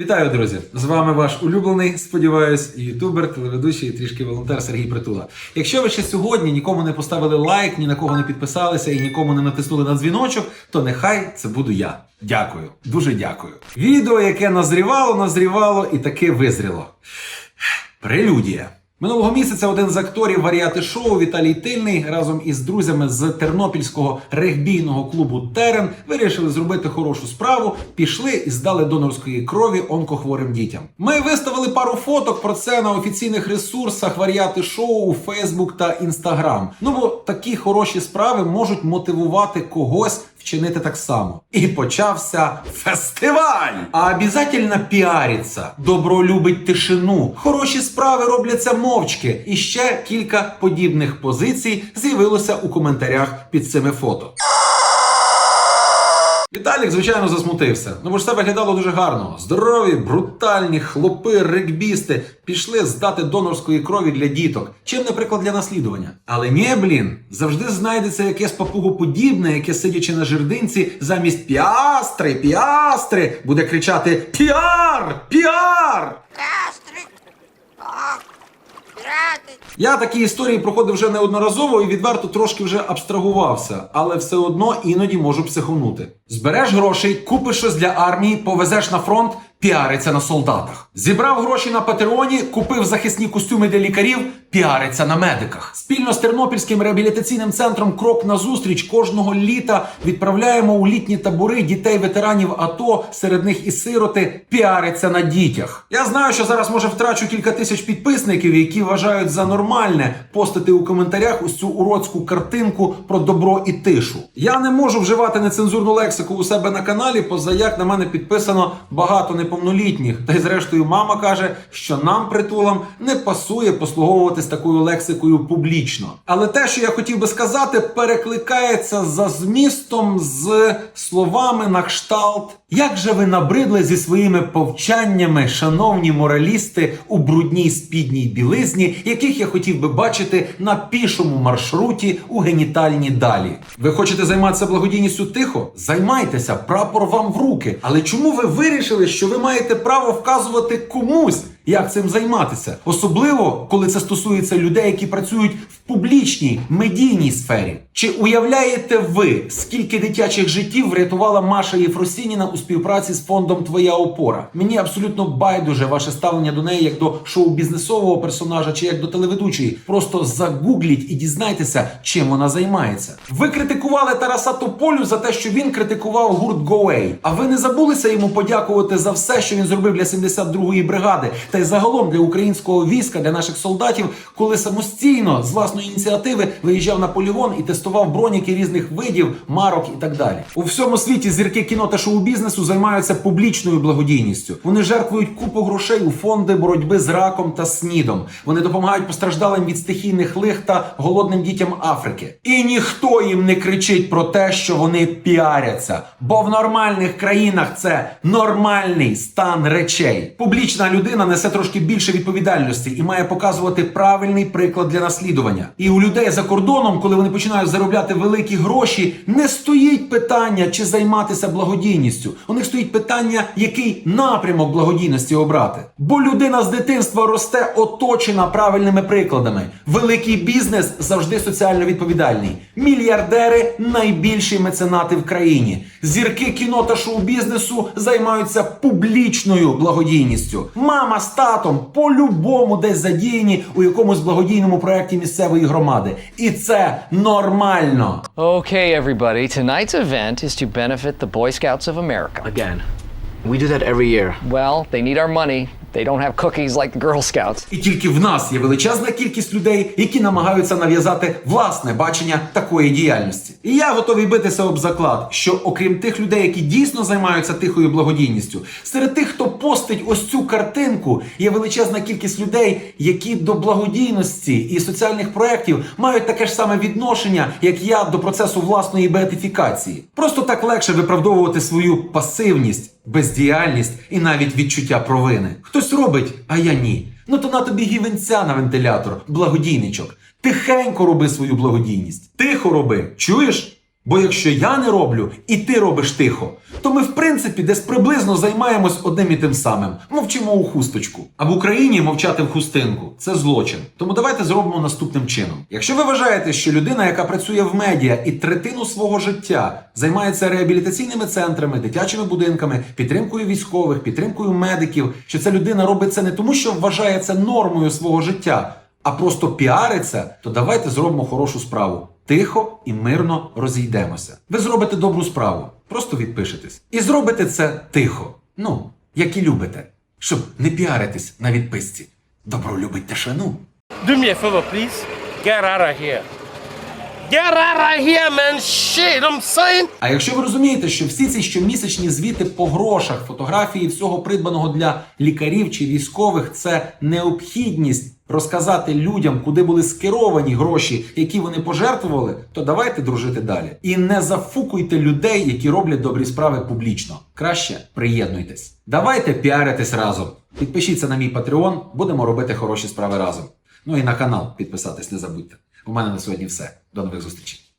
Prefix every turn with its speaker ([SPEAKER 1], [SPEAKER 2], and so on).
[SPEAKER 1] Вітаю, друзі! З вами ваш улюблений, сподіваюсь, ютубер, телеведучий і трішки волонтер Сергій Притула. Якщо ви ще сьогодні нікому не поставили лайк, ні на кого не підписалися і нікому не натиснули на дзвіночок, то нехай це буду я. Дякую, дуже дякую. Відео, яке назрівало, назрівало і таке визріло. Прелюдія. Минулого місяця один з акторів варіати шоу Віталій Тильний разом із друзями з тернопільського регбійного клубу Терен вирішили зробити хорошу справу, пішли і здали донорської крові онкохворим дітям. Ми виставили пару фоток про це на офіційних ресурсах варіати шоу у Фейсбук та Інстаграм. Ну бо такі хороші справи можуть мотивувати когось вчинити так само. І почався фестиваль! А обязательно піариться. Добро любить тишину. Хороші справи робляться мовчки. І ще кілька подібних позицій з'явилося у коментарях під цими фото. Віталік, звичайно, засмутився. Ну бо ж це виглядало дуже гарно. Здорові, брутальні хлопи, регбісти пішли здати донорської крові для діток. Чим не приклад для наслідування. Але ні, блін, завжди знайдеться якесь папугоподібне, яке сидячи на жердинці, замість піастри, піастри, буде кричати Піар! Піар!
[SPEAKER 2] Кастрик!
[SPEAKER 1] Я такі історії проходив вже неодноразово і відверто трошки вже абстрагувався, але все одно іноді можу психонути. Збереш грошей, купиш щось для армії, повезеш на фронт, піариться на солдатах. Зібрав гроші на Патреоні, купив захисні костюми для лікарів, піариться на медиках. Спільно з Тернопільським реабілітаційним центром Крок на зустріч кожного літа відправляємо у літні табори дітей ветеранів АТО, серед них і сироти, піариться на дітях. Я знаю, що зараз може втрачу кілька тисяч підписників, які вважають за нормальне постити у коментарях ось цю уродську картинку про добро і тишу. Я не можу вживати нецензурну лексику у себе на каналі, поза як на мене підписано багато неповнолітніх. Та й зрештою, мама каже, що нам притулам не пасує послуговуватись такою лексикою публічно. Але те, що я хотів би сказати, перекликається за змістом з словами на кшталт. Як же ви набридли зі своїми повчаннями, шановні моралісти, у брудній спідній білизні, яких я хотів би бачити на пішому маршруті у генітальні далі? Ви хочете займатися благодійністю тихо? Займайтеся, прапор вам в руки. Але чому ви вирішили, що ви маєте право вказувати комусь? Як цим займатися, особливо коли це стосується людей, які працюють в публічній медійній сфері. Чи уявляєте ви, скільки дитячих життів врятувала Маша Єфросініна у співпраці з фондом Твоя опора? Мені абсолютно байдуже ваше ставлення до неї як до шоу-бізнесового персонажа чи як до телеведучої. Просто загугліть і дізнайтеся, чим вона займається. Ви критикували Тараса Тополю за те, що він критикував гурт Гоей. А ви не забулися йому подякувати за все, що він зробив для 72-ї бригади, та й загалом для українського війська, для наших солдатів, коли самостійно з власної ініціативи виїжджав на полігон і тестував броніки різних видів, марок і так далі. У всьому світі зірки кіно та шоу-бізнесу займаються публічною благодійністю. Вони жертвують купу грошей у фонди боротьби з раком та снідом. Вони допомагають постраждалим від стихійних лих та голодним дітям Африки. І ніхто їм не кричить про те, що вони піаряться, бо в нормальних країнах це нормальний стан речей. Публічна людина несе трошки більше відповідальності і має показувати правильний приклад для наслідування. І у людей за кордоном, коли вони починають заробляти великі гроші, не стоїть питання, чи займатися благодійністю. У них стоїть питання, який напрямок благодійності обрати. Бо людина з дитинства росте оточена правильними прикладами. Великий бізнес завжди соціально відповідальний. Мільярдери найбільші меценати в країні. Зірки кіно та шоу-бізнесу займаються публічною благодійністю. Мама з татом по-любому десь задіяні у якомусь благодійному проєкті місцевої громади. І це нормально.
[SPEAKER 3] Okay, everybody, tonight's event is to benefit the Boy Scouts of America.
[SPEAKER 4] Again, we do that every year.
[SPEAKER 3] Well, they need our money. They don't have cookies like Girl Scouts.
[SPEAKER 1] І тільки в нас є величезна кількість людей, які намагаються нав'язати власне бачення такої діяльності. І я готовий битися об заклад, що окрім тих людей, які дійсно займаються тихою благодійністю, серед тих, хто постить ось цю картинку, є величезна кількість людей, які до благодійності і соціальних проєктів мають таке ж саме відношення, як я до процесу власної беатифікації. Просто так легше виправдовувати свою пасивність бездіяльність і навіть відчуття провини. Хтось робить, а я ні. Ну то на тобі гівенця на вентилятор, благодійничок. Тихенько роби свою благодійність. Тихо роби, чуєш? Бо якщо я не роблю і ти робиш тихо, то ми в принципі десь приблизно займаємось одним і тим самим. Мовчимо у хусточку. А в Україні мовчати в хустинку це злочин. Тому давайте зробимо наступним чином. Якщо ви вважаєте, що людина, яка працює в медіа і третину свого життя займається реабілітаційними центрами, дитячими будинками, підтримкою військових, підтримкою медиків, що ця людина робить це не тому, що вважає це нормою свого життя, а просто піариться, то давайте зробимо хорошу справу. Тихо і мирно розійдемося. Ви зробите добру справу, просто відпишетесь. І зробите це тихо. Ну, як і любите, щоб не піаритись на відписці. Добро любить тишину.
[SPEAKER 5] Do me a favor, please. Get out of here. Get out of here, man. Shit, I'm saying.
[SPEAKER 1] А якщо ви розумієте, що всі ці щомісячні звіти по грошах, фотографії всього придбаного для лікарів чи військових це необхідність розказати людям, куди були скеровані гроші, які вони пожертвували, то давайте дружити далі. І не зафукуйте людей, які роблять добрі справи публічно. Краще приєднуйтесь. Давайте піаритись разом. Підпишіться на мій Patreon, будемо робити хороші справи разом. Ну і на канал підписатись не забудьте. У мене на сьогодні все. До нових зустрічей.